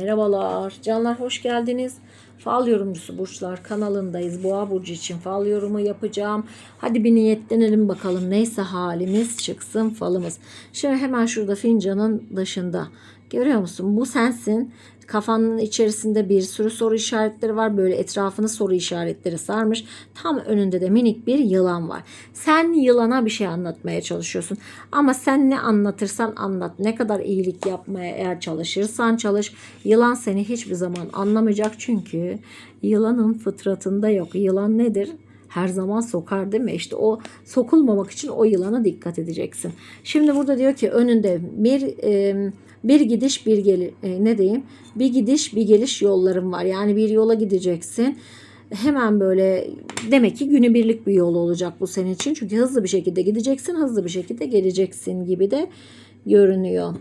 Merhabalar. Canlar hoş geldiniz. Fal yorumcusu Burçlar kanalındayız. Boğa Burcu için fal yorumu yapacağım. Hadi bir niyetlenelim bakalım. Neyse halimiz çıksın falımız. Şimdi hemen şurada fincanın dışında. Görüyor musun? Bu sensin. Kafanın içerisinde bir sürü soru işaretleri var. Böyle etrafını soru işaretleri sarmış. Tam önünde de minik bir yılan var. Sen yılana bir şey anlatmaya çalışıyorsun. Ama sen ne anlatırsan anlat. Ne kadar iyilik yapmaya eğer çalışırsan çalış. Yılan seni hiçbir zaman anlamayacak. Çünkü yılanın fıtratında yok. Yılan nedir? her zaman sokar değil mi? İşte o sokulmamak için o yılana dikkat edeceksin. Şimdi burada diyor ki önünde bir e, bir gidiş bir gel e, ne diyeyim? Bir gidiş bir geliş yollarım var. Yani bir yola gideceksin. Hemen böyle demek ki günübirlik bir yol olacak bu senin için. Çünkü hızlı bir şekilde gideceksin, hızlı bir şekilde geleceksin gibi de görünüyor.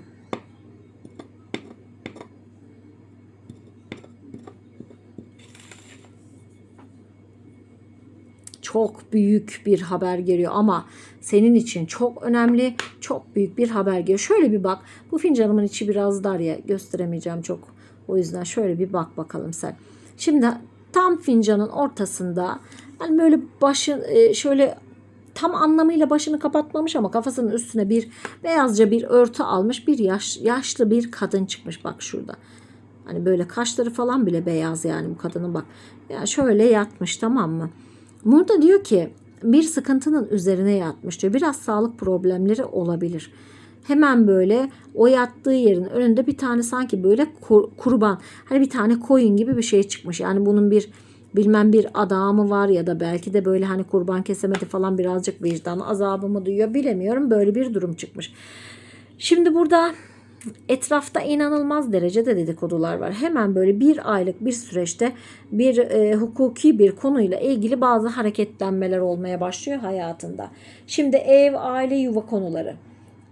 Çok büyük bir haber geliyor ama senin için çok önemli, çok büyük bir haber geliyor. Şöyle bir bak. Bu fincanımın içi biraz dar ya gösteremeyeceğim çok. O yüzden şöyle bir bak bakalım sen. Şimdi tam fincanın ortasında hani böyle başı e, şöyle tam anlamıyla başını kapatmamış ama kafasının üstüne bir beyazca bir örtü almış bir yaş, yaşlı bir kadın çıkmış bak şurada. Hani böyle kaşları falan bile beyaz yani bu kadının bak. Ya şöyle yatmış tamam mı? Burada diyor ki bir sıkıntının üzerine yatmış diyor. Biraz sağlık problemleri olabilir. Hemen böyle o yattığı yerin önünde bir tane sanki böyle kur, kurban hani bir tane koyun gibi bir şey çıkmış. Yani bunun bir bilmem bir adamı var ya da belki de böyle hani kurban kesemedi falan birazcık vicdan azabı mı duyuyor bilemiyorum. Böyle bir durum çıkmış. Şimdi burada etrafta inanılmaz derecede dedikodular var. Hemen böyle bir aylık bir süreçte bir e, hukuki bir konuyla ilgili bazı hareketlenmeler olmaya başlıyor hayatında. Şimdi ev, aile, yuva konuları.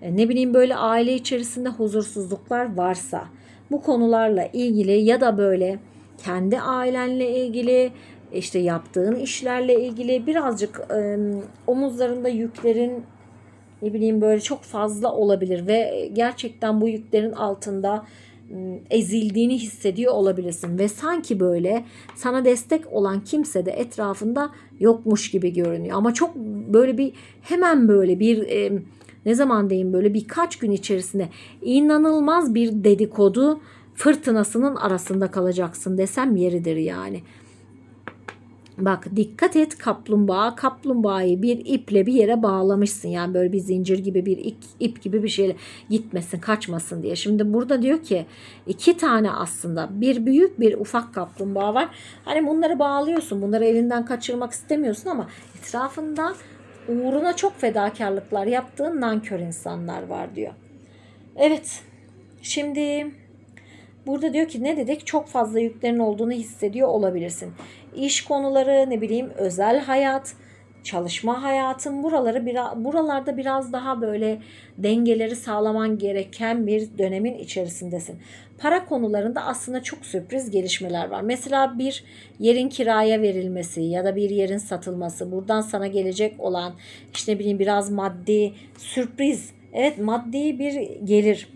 E, ne bileyim böyle aile içerisinde huzursuzluklar varsa bu konularla ilgili ya da böyle kendi ailenle ilgili işte yaptığın işlerle ilgili birazcık e, omuzlarında yüklerin ne bileyim böyle çok fazla olabilir ve gerçekten bu yüklerin altında ezildiğini hissediyor olabilirsin ve sanki böyle sana destek olan kimse de etrafında yokmuş gibi görünüyor ama çok böyle bir hemen böyle bir e, ne zaman diyeyim böyle birkaç gün içerisinde inanılmaz bir dedikodu fırtınasının arasında kalacaksın desem yeridir yani. Bak dikkat et kaplumbağa. Kaplumbağayı bir iple bir yere bağlamışsın. Yani böyle bir zincir gibi bir ip, gibi bir şeyle gitmesin, kaçmasın diye. Şimdi burada diyor ki iki tane aslında bir büyük bir ufak kaplumbağa var. Hani bunları bağlıyorsun. Bunları elinden kaçırmak istemiyorsun ama etrafında uğruna çok fedakarlıklar yaptığın nankör insanlar var diyor. Evet. Şimdi Burada diyor ki ne dedik? Çok fazla yüklerin olduğunu hissediyor olabilirsin. İş konuları, ne bileyim özel hayat, çalışma hayatın buraları buralarda biraz daha böyle dengeleri sağlaman gereken bir dönemin içerisindesin. Para konularında aslında çok sürpriz gelişmeler var. Mesela bir yerin kiraya verilmesi ya da bir yerin satılması, buradan sana gelecek olan işte bileyim biraz maddi sürpriz. Evet maddi bir gelir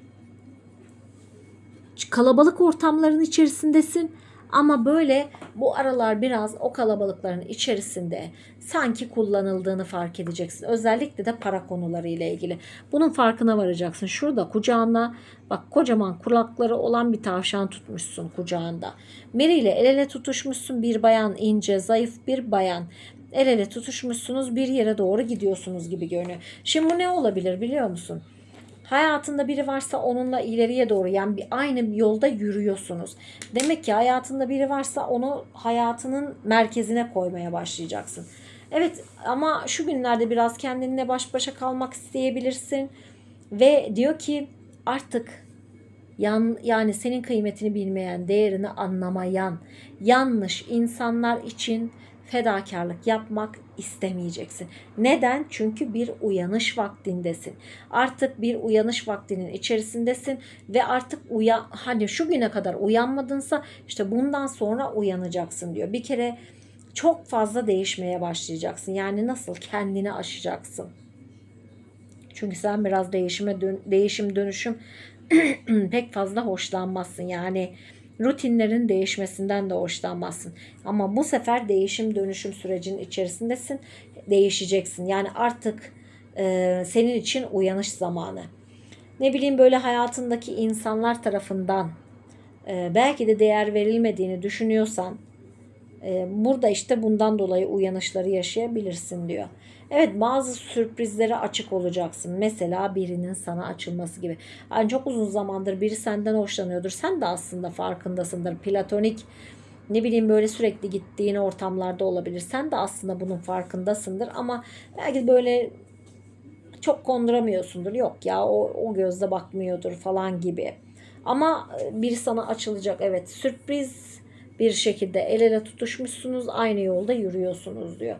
kalabalık ortamların içerisindesin ama böyle bu aralar biraz o kalabalıkların içerisinde sanki kullanıldığını fark edeceksin. Özellikle de para konuları ile ilgili. Bunun farkına varacaksın. Şurada kucağında bak kocaman kulakları olan bir tavşan tutmuşsun kucağında. Meri ile el ele tutuşmuşsun bir bayan ince zayıf bir bayan. El ele tutuşmuşsunuz bir yere doğru gidiyorsunuz gibi görünüyor. Şimdi bu ne olabilir biliyor musun? Hayatında biri varsa onunla ileriye doğru yani bir aynı yolda yürüyorsunuz. Demek ki hayatında biri varsa onu hayatının merkezine koymaya başlayacaksın. Evet ama şu günlerde biraz kendinle baş başa kalmak isteyebilirsin. Ve diyor ki artık yan, yani senin kıymetini bilmeyen, değerini anlamayan, yanlış insanlar için fedakarlık yapmak istemeyeceksin. Neden? Çünkü bir uyanış vaktindesin. Artık bir uyanış vaktinin içerisindesin ve artık uya hani şu güne kadar uyanmadınsa işte bundan sonra uyanacaksın diyor. Bir kere çok fazla değişmeye başlayacaksın. Yani nasıl kendini aşacaksın. Çünkü sen biraz değişime dön değişim dönüşüm pek fazla hoşlanmazsın. Yani rutinlerin değişmesinden de hoşlanmazsın. Ama bu sefer değişim dönüşüm sürecinin içerisindesin. Değişeceksin. Yani artık e, senin için uyanış zamanı. Ne bileyim böyle hayatındaki insanlar tarafından e, belki de değer verilmediğini düşünüyorsan burada işte bundan dolayı uyanışları yaşayabilirsin diyor. Evet bazı sürprizlere açık olacaksın. Mesela birinin sana açılması gibi. Yani çok uzun zamandır biri senden hoşlanıyordur. Sen de aslında farkındasındır. Platonik ne bileyim böyle sürekli gittiğin ortamlarda olabilir. Sen de aslında bunun farkındasındır ama belki böyle çok konduramıyorsundur. Yok ya o, o gözle bakmıyordur falan gibi. Ama e, biri sana açılacak. Evet sürpriz bir şekilde el ele tutuşmuşsunuz. Aynı yolda yürüyorsunuz diyor.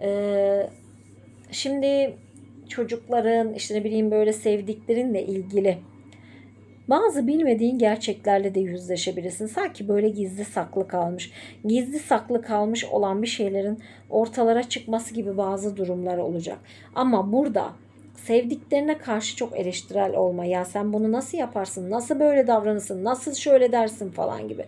Ee, şimdi çocukların işte ne bileyim böyle sevdiklerinle ilgili bazı bilmediğin gerçeklerle de yüzleşebilirsin. Sanki böyle gizli saklı kalmış, gizli saklı kalmış olan bir şeylerin ortalara çıkması gibi bazı durumlar olacak. Ama burada sevdiklerine karşı çok eleştirel olma. Ya sen bunu nasıl yaparsın? Nasıl böyle davranırsın? Nasıl şöyle dersin falan gibi.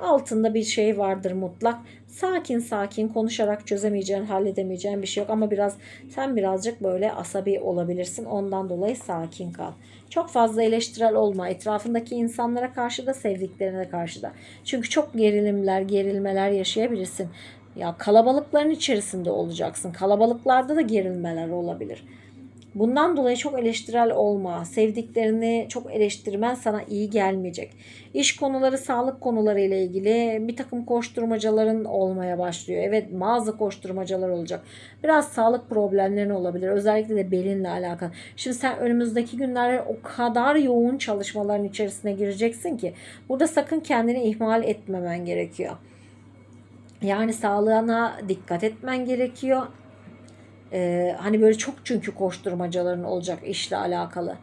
Altında bir şey vardır mutlak. Sakin sakin konuşarak çözemeyeceğin, halledemeyeceğin bir şey yok ama biraz sen birazcık böyle asabi olabilirsin. Ondan dolayı sakin kal. Çok fazla eleştirel olma. Etrafındaki insanlara karşı da sevdiklerine karşı da. Çünkü çok gerilimler, gerilmeler yaşayabilirsin. Ya kalabalıkların içerisinde olacaksın. Kalabalıklarda da gerilmeler olabilir. Bundan dolayı çok eleştirel olma. Sevdiklerini çok eleştirmen sana iyi gelmeyecek. İş konuları, sağlık konuları ile ilgili bir takım koşturmacaların olmaya başlıyor. Evet bazı koşturmacalar olacak. Biraz sağlık problemlerin olabilir. Özellikle de belinle alakalı. Şimdi sen önümüzdeki günlerde o kadar yoğun çalışmaların içerisine gireceksin ki burada sakın kendini ihmal etmemen gerekiyor. Yani sağlığına dikkat etmen gerekiyor. Ee, hani böyle çok çünkü koşturmacaların olacak işle alakalı.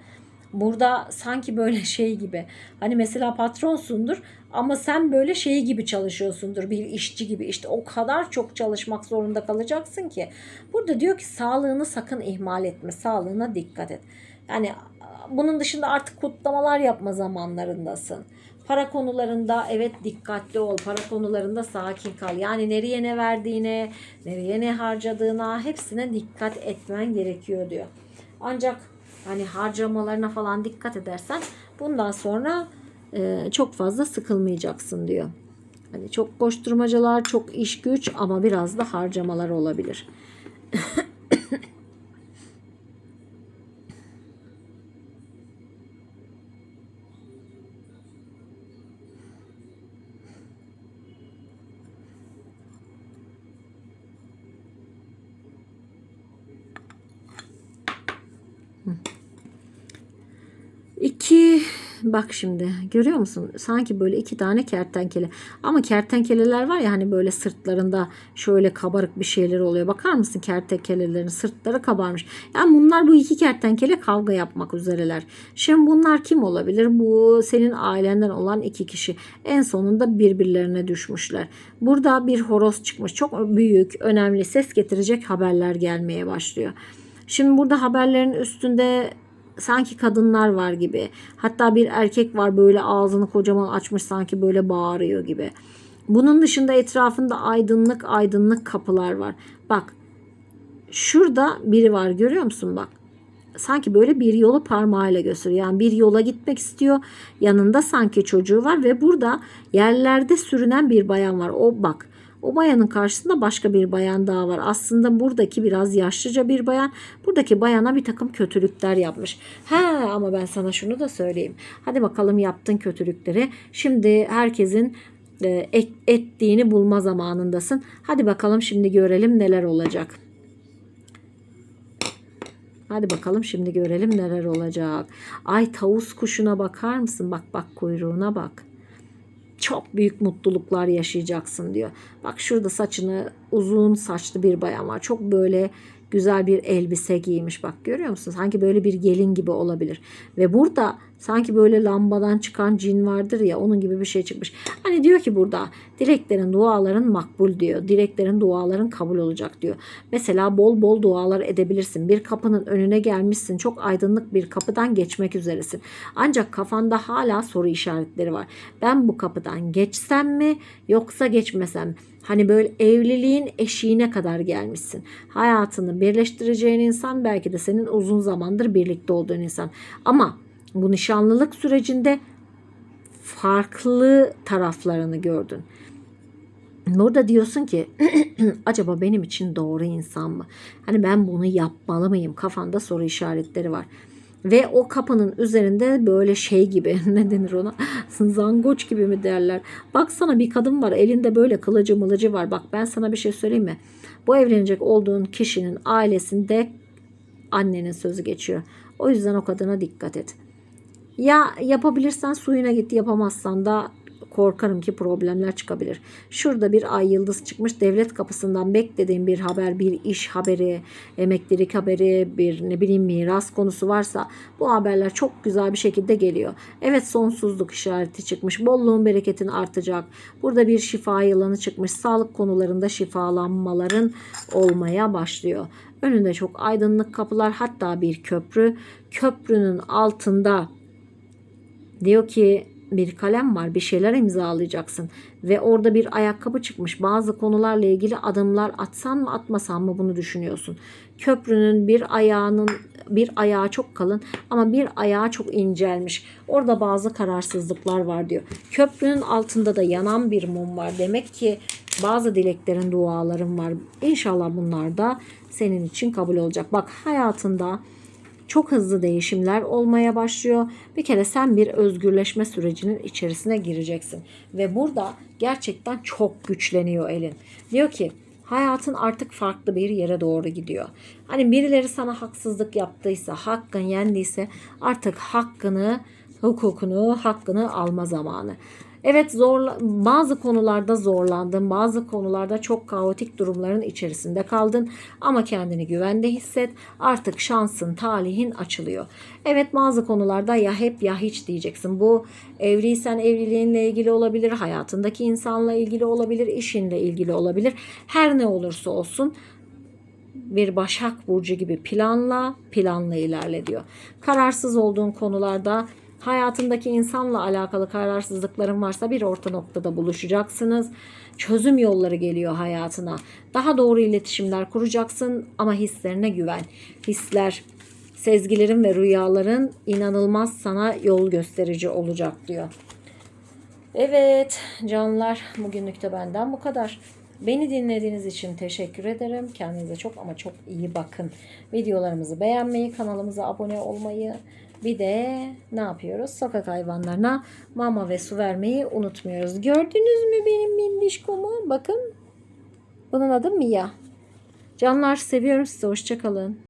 Burada sanki böyle şey gibi hani mesela patronsundur ama sen böyle şey gibi çalışıyorsundur bir işçi gibi işte o kadar çok çalışmak zorunda kalacaksın ki burada diyor ki sağlığını sakın ihmal etme sağlığına dikkat et. Yani bunun dışında artık kutlamalar yapma zamanlarındasın. Para konularında evet dikkatli ol. Para konularında sakin kal. Yani nereye ne verdiğine, nereye ne harcadığına hepsine dikkat etmen gerekiyor diyor. Ancak hani harcamalarına falan dikkat edersen bundan sonra e, çok fazla sıkılmayacaksın diyor. Hani çok koşturmacalar, çok iş güç ama biraz da harcamalar olabilir. bak şimdi görüyor musun? Sanki böyle iki tane kertenkele. Ama kertenkeleler var ya hani böyle sırtlarında şöyle kabarık bir şeyler oluyor. Bakar mısın kertenkelelerin sırtları kabarmış. Yani bunlar bu iki kertenkele kavga yapmak üzereler. Şimdi bunlar kim olabilir? Bu senin ailenden olan iki kişi. En sonunda birbirlerine düşmüşler. Burada bir horoz çıkmış. Çok büyük, önemli ses getirecek haberler gelmeye başlıyor. Şimdi burada haberlerin üstünde sanki kadınlar var gibi. Hatta bir erkek var böyle ağzını kocaman açmış sanki böyle bağırıyor gibi. Bunun dışında etrafında aydınlık aydınlık kapılar var. Bak şurada biri var görüyor musun bak. Sanki böyle bir yolu parmağıyla gösteriyor. Yani bir yola gitmek istiyor. Yanında sanki çocuğu var ve burada yerlerde sürünen bir bayan var. O bak o bayanın karşısında başka bir bayan daha var. Aslında buradaki biraz yaşlıca bir bayan. Buradaki bayana bir takım kötülükler yapmış. Ha ama ben sana şunu da söyleyeyim. Hadi bakalım yaptın kötülükleri. Şimdi herkesin e, ettiğini bulma zamanındasın. Hadi bakalım şimdi görelim neler olacak. Hadi bakalım şimdi görelim neler olacak. Ay tavus kuşuna bakar mısın? Bak bak kuyruğuna bak çok büyük mutluluklar yaşayacaksın diyor. Bak şurada saçını uzun saçlı bir bayan var. Çok böyle güzel bir elbise giymiş. Bak görüyor musun? Sanki böyle bir gelin gibi olabilir. Ve burada Sanki böyle lambadan çıkan cin vardır ya onun gibi bir şey çıkmış. Hani diyor ki burada dileklerin duaların makbul diyor. Dileklerin duaların kabul olacak diyor. Mesela bol bol dualar edebilirsin. Bir kapının önüne gelmişsin. Çok aydınlık bir kapıdan geçmek üzeresin. Ancak kafanda hala soru işaretleri var. Ben bu kapıdan geçsem mi yoksa geçmesem? Hani böyle evliliğin eşiğine kadar gelmişsin. Hayatını birleştireceğin insan belki de senin uzun zamandır birlikte olduğun insan. Ama bu nişanlılık sürecinde farklı taraflarını gördün. Burada diyorsun ki acaba benim için doğru insan mı? Hani ben bunu yapmalı mıyım? Kafanda soru işaretleri var. Ve o kapının üzerinde böyle şey gibi ne denir ona zangoç gibi mi derler. Baksana bir kadın var elinde böyle kılıcı mılıcı var. Bak ben sana bir şey söyleyeyim mi? Bu evlenecek olduğun kişinin ailesinde annenin sözü geçiyor. O yüzden o kadına dikkat et. Ya yapabilirsen suyuna git yapamazsan da korkarım ki problemler çıkabilir. Şurada bir ay yıldız çıkmış devlet kapısından beklediğin bir haber, bir iş haberi, emeklilik haberi, bir ne bileyim miras konusu varsa bu haberler çok güzel bir şekilde geliyor. Evet sonsuzluk işareti çıkmış. Bolluğun bereketin artacak. Burada bir şifa yılanı çıkmış. Sağlık konularında şifalanmaların olmaya başlıyor. Önünde çok aydınlık kapılar hatta bir köprü. Köprünün altında Diyor ki bir kalem var bir şeyler imzalayacaksın ve orada bir ayakkabı çıkmış bazı konularla ilgili adımlar atsan mı atmasan mı bunu düşünüyorsun. Köprünün bir ayağının bir ayağı çok kalın ama bir ayağı çok incelmiş. Orada bazı kararsızlıklar var diyor. Köprünün altında da yanan bir mum var. Demek ki bazı dileklerin, duaların var. İnşallah bunlar da senin için kabul olacak. Bak hayatında çok hızlı değişimler olmaya başlıyor. Bir kere sen bir özgürleşme sürecinin içerisine gireceksin. Ve burada gerçekten çok güçleniyor elin. Diyor ki hayatın artık farklı bir yere doğru gidiyor. Hani birileri sana haksızlık yaptıysa, hakkın yendiyse artık hakkını, hukukunu, hakkını alma zamanı. Evet zorla, bazı konularda zorlandın, bazı konularda çok kaotik durumların içerisinde kaldın ama kendini güvende hisset. Artık şansın, talihin açılıyor. Evet bazı konularda ya hep ya hiç diyeceksin. Bu evliysen evliliğinle ilgili olabilir, hayatındaki insanla ilgili olabilir, işinle ilgili olabilir. Her ne olursa olsun bir Başak Burcu gibi planla, planla ilerle diyor. Kararsız olduğun konularda hayatındaki insanla alakalı kararsızlıkların varsa bir orta noktada buluşacaksınız. Çözüm yolları geliyor hayatına. Daha doğru iletişimler kuracaksın ama hislerine güven. Hisler, sezgilerin ve rüyaların inanılmaz sana yol gösterici olacak diyor. Evet canlar bugünlük de benden bu kadar. Beni dinlediğiniz için teşekkür ederim. Kendinize çok ama çok iyi bakın. Videolarımızı beğenmeyi, kanalımıza abone olmayı, bir de ne yapıyoruz? Sokak hayvanlarına mama ve su vermeyi unutmuyoruz. Gördünüz mü benim mindişkomu? Bakın. Bunun adı Mia. Canlar seviyorum sizi. Hoşçakalın.